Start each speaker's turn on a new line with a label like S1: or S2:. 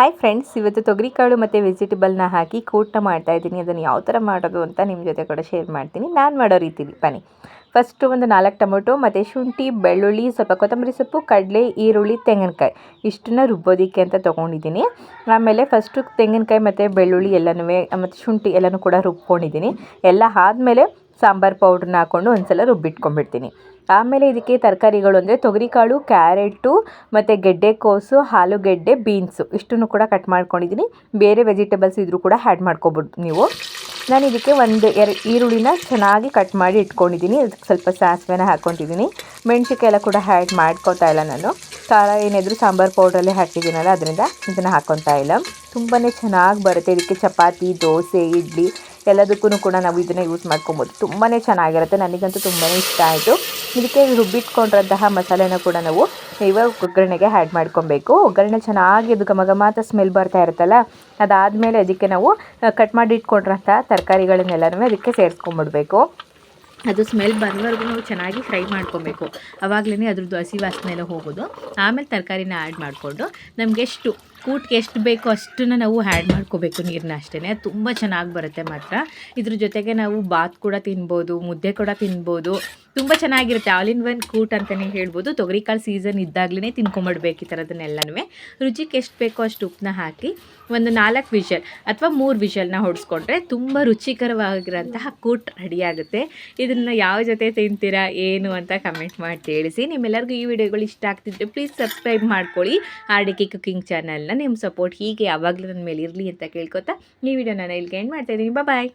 S1: Hi friends ಇವತ್ತು ತೊಗರಿಕಾಳು ಮತ್ತು ವೆಜಿಟೇಬಲ್ನ ಹಾಕಿ ಕೂಟ ಮಾಡ್ತಾ ಇದ್ದೀನಿ. ಅದನ್ನು ಯಾವ ಥರ ಮಾಡೋದು ಅಂತ ನಿಮ್ಮ ಜೊತೆ ಕೂಡ ಶೇರ್ ಮಾಡ್ತೀನಿ. ನಾನು ಮಾಡೋ ರೀತಿಲಿ. ಬನ್ನಿ. ಫಸ್ಟು ಒಂದು ನಾಲ್ಕು ಟೊಮೊಟೊ ಮತ್ತು ಶುಂಠಿ, ಬೆಳ್ಳುಳ್ಳಿ, ಸ್ವಲ್ಪ ಕೊತ್ತಂಬರಿ ಸೊಪ್ಪು, ಕಡಲೆ, ಈರುಳ್ಳಿ, ತೆಂಗಿನಕಾಯಿ. ಇಷ್ಟನ್ನ ರುಬ್ಬೋದಿಕ್ಕೆ ಅಂತ ತೊಗೊಂಡಿದ್ದೀನಿ. ಆಮೇಲೆ ಫಸ್ಟು ತೆಂಗಿನಕಾಯಿ ಮತ್ತು ಬೆಳ್ಳುಳ್ಳಿ ಎಲ್ಲನೂ ಮತ್ತು ಶುಂಠಿ ಎಲ್ಲನೂ ಕೂಡ ರುಬ್ಕೊಂಡಿದ್ದೀನಿ. ಎಲ್ಲ ಆದಮೇಲೆ ಸಾಂಬಾರು ಪೌಡ್ರನ್ನ ಹಾಕ್ಕೊಂಡು ಒಂದ್ಸಲ ರುಬ್ಬಿಟ್ಕೊಂಡ್ಬಿಡ್ತೀನಿ. ಆಮೇಲೆ ಇದಕ್ಕೆ ತರಕಾರಿಗಳು ಅಂದರೆ ತೊಗರಿಕಾಳು, ಕ್ಯಾರೆಟು ಮತ್ತು ಗೆಡ್ಡೆಕೋಸು ಆಲೂಗೆಡ್ಡೆ ಬೀನ್ಸು ಇಷ್ಟನ್ನು ಕೂಡ ಕಟ್ ಮಾಡ್ಕೊಂಡಿದ್ದೀನಿ. ಬೇರೆ ವೆಜಿಟೇಬಲ್ಸ್ ಇದ್ರೂ ಕೂಡ ಆ್ಯಡ್ ಮಾಡ್ಕೊಬೋದು ನೀವು. ನಾನು ಇದಕ್ಕೆ ಒಂದು ಎರಡು ಈರುಳ್ಳಿನ ಚೆನ್ನಾಗಿ ಕಟ್ ಮಾಡಿ ಇಟ್ಕೊಂಡಿದ್ದೀನಿ. ಅದಕ್ಕೆ ಸ್ವಲ್ಪ ಸಾಸಿವೆನ ಹಾಕ್ಕೊಂಡಿದ್ದೀನಿ. ಮೆಣಸಿಕಾಯೆಲ್ಲ ಕೂಡ ಹ್ಯಾಡ್ ಮಾಡ್ಕೊತಾ ಇಲ್ಲ ನಾನು. ಖಾರ ಏನಾದರೂ ಸಾಂಬಾರು ಪೌಡ್ರಲ್ಲೇ ಹಾಕಿದ್ದೀನಲ್ಲ ಅದರಿಂದ ಇದನ್ನು ಹಾಕ್ಕೊತಾ ಇಲ್ಲ. ತುಂಬಾ ಚೆನ್ನಾಗಿ ಬರುತ್ತೆ. ಇದಕ್ಕೆ ಚಪಾತಿ, ದೋಸೆ, ಇಡ್ಲಿ ಎಲ್ಲದಕ್ಕೂ ಕೂಡ ನಾವು ಇದನ್ನು ಯೂಸ್ ಮಾಡ್ಕೊಬೋದು. ತುಂಬಾ ಚೆನ್ನಾಗಿರುತ್ತೆ. ನನಗಂತೂ ತುಂಬಾ ಇಷ್ಟ ಆಯಿತು. ಇದಕ್ಕೆ ರುಬ್ಬಿಟ್ಕೊಂಡಿರೋಂತಹ ಮಸಾಲೆನ ಕೂಡ ನಾವು ಇವಾಗ ಒಗ್ಗರಣೆಗೆ ಆ್ಯಡ್ ಮಾಡ್ಕೊಬೇಕು. ಒಗ್ಗರಣೆ ಚೆನ್ನಾಗಿ ಅದು ಘಮ ಘಮ ಅಂತ ಸ್ಮೆಲ್ ಬರ್ತಾ ಇರುತ್ತಲ್ಲ, ಅದಾದಮೇಲೆ ಅದಕ್ಕೆ ನಾವು ಕಟ್ ಮಾಡಿ ಇಟ್ಕೊಂಡಿರೋಂಥ ತರಕಾರಿಗಳನ್ನೆಲ್ಲನೂ ಅದಕ್ಕೆ ಸೇರಿಸ್ಕೊಂಬಿಡ್ಬೇಕು. ಅದು ಸ್ಮೆಲ್ ಬರೋವರೆಗೂ ನಾವು ಚೆನ್ನಾಗಿ ಫ್ರೈ ಮಾಡ್ಕೊಬೇಕು. ಆವಾಗಲೇ ಅದ್ರದ್ದು ಹಸಿ ವಾಸನೆ ಎಲ್ಲ ಹೋಗೋದು. ಆಮೇಲೆ ತರಕಾರಿನ ಆ್ಯಡ್ ಮಾಡಿಕೊಂಡು ನಮಗೆಷ್ಟು ಕೂಟ್ಗೆ ಎಷ್ಟು ಬೇಕೋ ಅಷ್ಟನ್ನು ನಾವು ಆ್ಯಡ್ ಮಾಡ್ಕೋಬೇಕು ನೀರನ್ನ ಅಷ್ಟೇ ತುಂಬ ಚೆನ್ನಾಗಿ ಬರುತ್ತೆ ಮಾತ್ರ. ಇದ್ರ ಜೊತೆಗೆ ನಾವು ಬಾತ್ ಕೂಡ ತಿನ್ಬೋದು, ಮುದ್ದೆ ಕೂಡ ತಿನ್ಬೋದು. ತುಂಬ ಚೆನ್ನಾಗಿರುತ್ತೆ. ಆಲ್ ಇನ್ ಒನ್ ಕೂಟ್ ಅಂತಲೇ ಹೇಳ್ಬೋದು. ತೊಗರಿಕಾಳು ಸೀಸನ್ ಇದ್ದಾಗಲೇ ತಿನ್ಕೊಂಬಿಡ್ಬೇಕು ಈ ಥರದನ್ನೆಲ್ಲನೂ ರುಚಿಗೆ ಎಷ್ಟು ಬೇಕೋ ಅಷ್ಟು ಉಪ್ಪನ್ನ ಹಾಕಿ ಒಂದು ನಾಲ್ಕು ವಿಷಲ್ ಅಥವಾ ಮೂರು ವಿಷಲ್ನ ಹೊಡೆಸ್ಕೊಂಡ್ರೆ ತುಂಬ ರುಚಿಕರವಾಗಿರೋಂತಹ ಕೂಟ್ ರೆಡಿಯಾಗುತ್ತೆ. ಇದನ್ನು ಯಾವ ಜೊತೆ ತಿಂತೀರಾ, ಏನು ಅಂತ ಕಮೆಂಟ್ ಮಾಡಿ ತಿಳಿಸಿ. ನಿಮ್ಮೆಲ್ಲರಿಗೂ ಈ ವಿಡಿಯೋಗಳು ಇಷ್ಟ ಆಗ್ತಿದ್ರೆ ಪ್ಲೀಸ್ ಸಬ್ಸ್ಕ್ರೈಬ್ ಮಾಡ್ಕೊಳ್ಳಿ. ಆರ್ಡಿಕೆ ಕುಕಿಂಗ್ ಚಾನಲ್ನ ನಿಮ್ಮ ಸಪೋರ್ಟ್ ಹೀಗೆ ಯಾವಾಗಲೂ ನನ್ನ ಮೇಲೆ ಇರಲಿ ಅಂತ ಕೇಳ್ಕೊತಾ ಈ ನಾನು ಇಲ್ಲಿಗೆ ಎಂಡ್ ಮಾಡ್ತಾಯಿದ್ದೀನಿ ಬಾಯ್